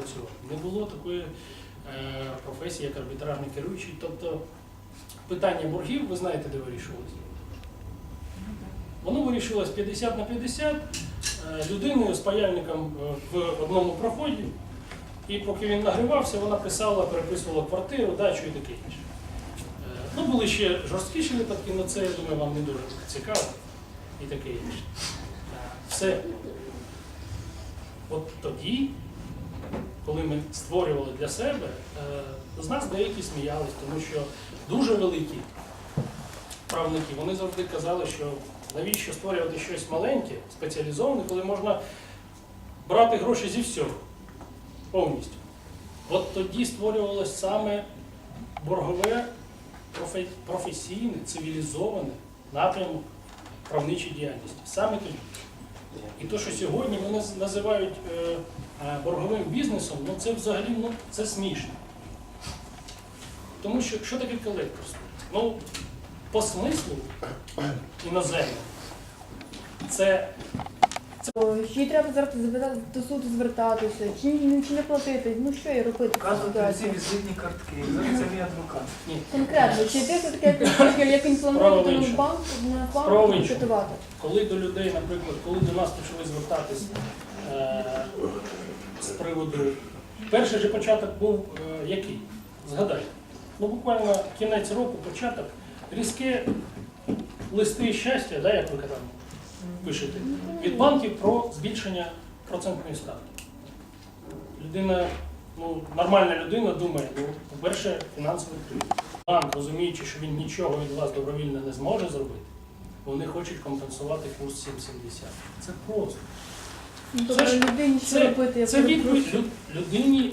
працювати. Не було такої е, професії, як арбітражний керуючий. Тобто питання боргів, ви знаєте, де вирішувалося? Воно вирішилось 50 на 50 е, людиною з паяльником е, в одному проході. І поки він нагрівався, вона писала, переписувала квартиру, дачу і таке інше. Ну, були ще жорсткіші випадки, але це, я думаю, вам не дуже цікаво і таке інше. Все. От тоді, коли ми створювали для себе, е, з нас деякі сміялись, тому що дуже великі правники, вони завжди казали, що навіщо створювати щось маленьке, спеціалізоване, коли можна брати гроші зі всього повністю. От тоді створювалось саме боргове, професійне, цивілізоване напрямок правничої діяльності. Саме тоді. І то, що сьогодні вони називають е, е, борговим бізнесом, ну це взагалі ну, це смішно. Тому що що таке колекторство? Ну, по смислу іноземне, це Чи треба зараз до суду звертатися, чи, ні- чи не платити? Ну що я робити Вказувати ці візитні картки. Зараз це мій адвокат. ні. Конкретно, чи йти все таки, як, він планує в тому банк на Справа в банк іншому. Коли до людей, наприклад, коли до нас почали звертатись е, з приводу. Перший же початок був е, який? Згадайте. Ну, буквально кінець року, початок, різке листи щастя, да, як ви там пишете, від банків про збільшення процентної ставки. Людина, ну, нормальна людина думає, ну, по-перше, фінансовий кризис. Банк, розуміючи, що він нічого від вас добровільно не зможе зробити, вони хочуть компенсувати курс 7,70. Це просто. Ну, Це тобто ж- людині що Це, робити? Я це відповідь. Людині,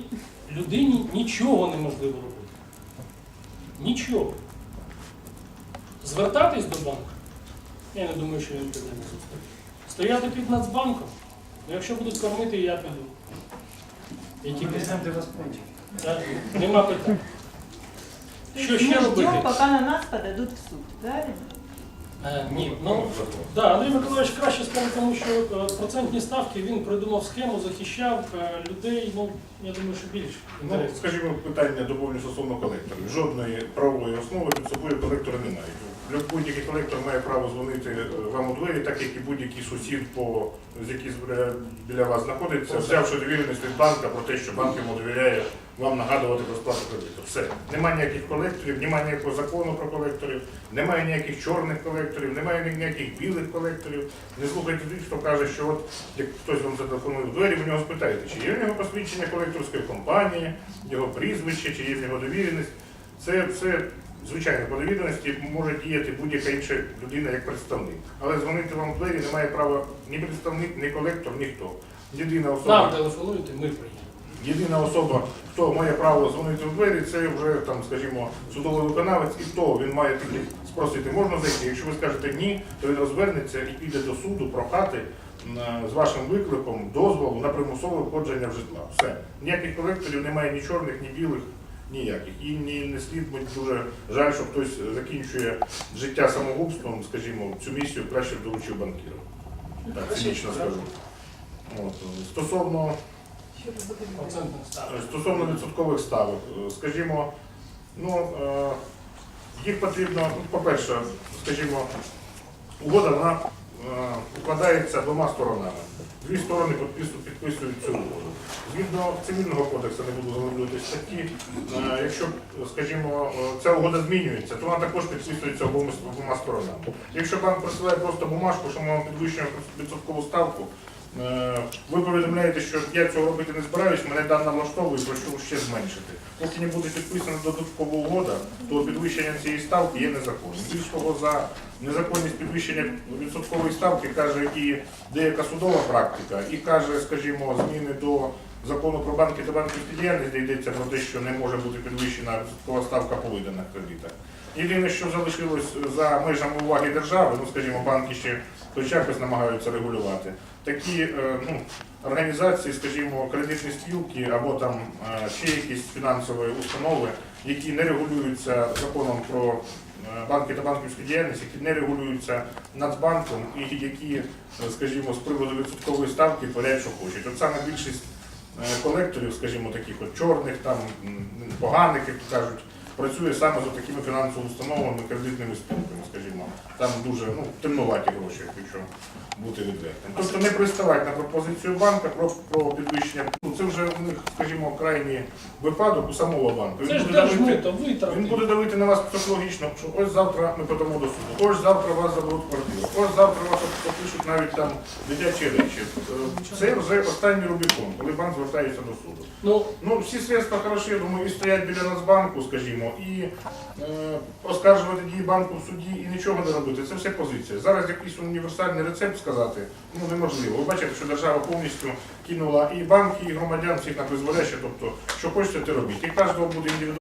людині нічого неможливо робити. Нічого. Звертатись до банку, я не думаю, що він піде. Стояти під Нацбанком, ну якщо будуть кормити, я піду. Які Ми для вас потім. Та, Нема питань. Що ще робити? ждем, пока на нас подадут в суд, правильно? Е, ні, ну, да, Андрій Миколаївич краще скаже, тому що е, процентні ставки він придумав схему, захищав е, людей, ну, я думаю, що більше. Ну, інтересно. скажімо, питання доповню стосовно колекторів. Жодної правової основи під собою колектора немає. Люб- Будь-який колектор має право дзвонити е, вам у двері, так як і будь-який сусід, по, з який біля, біля вас знаходиться, взявши довіреність від банка про те, що банк йому довіряє вам нагадувати про сплату кредиту. Все. Немає ніяких колекторів, немає ніякого закону про колекторів, немає ніяких чорних колекторів, немає ніяких білих колекторів. Не слухайте тих, хто каже, що от як хтось вам зателефонує в двері, ви нього спитаєте, чи є в нього посвідчення колекторської компанії, його прізвище, чи є в нього довіреність. Це все, звичайно, по довіреності може діяти будь-яка інша людина як представник. Але дзвонити вам в двері не має права ні представник, ні колектор, ніхто. Єдина особа. Нам телефонуєте, ми приїдемо. Єдина особа, хто має право дзвонити в двері, це вже там, скажімо, судовий виконавець, і то він має тільки спросити, можна зайти. Якщо ви скажете ні, то він розвернеться і піде до суду прохати м, з вашим викликом дозволу на примусове входження в житла. Все. Ніяких колекторів немає ні чорних, ні білих, ніяких. І ні, не слід бути дуже жаль, що хтось закінчує життя самогубством, скажімо, цю місію краще б доручив банкіру. Так, цинічно скажу. От. Стосовно Стосовно відсоткових ставок, е, скажімо, ну, е, їх потрібно, ну, по-перше, скажімо, угода вона е, укладається двома сторонами. Дві сторони підписують, цю угоду. Згідно цивільного кодексу, не буду заглиблювати статті, е, якщо, скажімо, е, ця угода змінюється, то вона також підписується обома, сторонами. Якщо банк присилає просто бумажку, що ми вам підвищуємо відсоткову ставку, Е, Ви повідомляєте, що я цього робити не збираюсь, мене дана влаштовує, прошу ще зменшити. Поки не буде підписана додаткова угода, то підвищення цієї ставки є незаконним. Більш того, за незаконність підвищення відсоткової ставки каже і деяка судова практика, і каже, скажімо, зміни до закону про банки та банківські діяльність, де йдеться про те, що не може бути підвищена відсоткова ставка по виданих кредитах. Єдине, що залишилось за межами уваги держави, ну скажімо, банки ще хоч якось намагаються регулювати. Такі е, ну, організації, скажімо, кредитні спілки або там е, ще якісь фінансові установи, які не регулюються законом про е, банки та банківську діяльність, які не регулюються Нацбанком і які, скажімо, з приводу відсоткової ставки творять, що хочуть. От саме більшість колекторів, скажімо, таких от чорних, там поганих, як кажуть, працює саме з такими фінансовими установами, кредитними спілками, скажімо. Там дуже ну, темнуваті гроші, якщо бути відвертим. Тобто не приставати на пропозицію банка про, про підвищення. Ну, це вже у них, скажімо, крайній випадок у самого банку. Це Він ж буде давити- держмито, він буде давити на вас психологічно, що ось завтра ми подамо до суду, ось завтра вас заберуть квартиру, ось завтра вас попишуть навіть там дитячі речі. Це вже останній Рубікон, коли банк звертається до суду. Ну, Ну, всі средства хороші, я думаю, і стоять біля Нацбанку, скажімо, і е, оскаржувати дії банку в суді і нічого не робити. Це все позиція. Зараз якийсь універсальний рецепт сказати ну неможливо. Ви бачите, що держава повністю кинула і банки, і громадян всіх на призволяще, тобто, що хочете, те робіть. І кожного буде індивідуально.